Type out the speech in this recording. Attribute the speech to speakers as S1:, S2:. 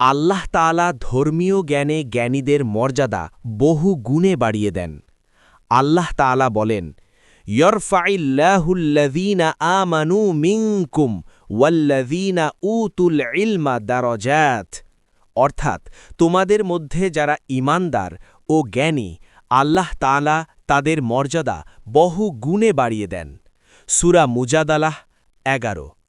S1: আল্লাহ তাআলা ধর্মীয় জ্ঞানে জ্ঞানীদের মর্যাদা বহু গুণে বাড়িয়ে দেন। আল্লাহ তাআলা বলেন ইয়রফাইল্লাহুল্লাযীনা আমানু মিংকুম ওয়াল্লাযীনা উতুল ইলমা দারজাত। অর্থাৎ তোমাদের মধ্যে যারা ঈমানদার ও জ্ঞানী, আল্লাহ তাআলা তাদের মর্যাদা বহু গুণে বাড়িয়ে দেন। সূরা মুজাদালাহ এগারো।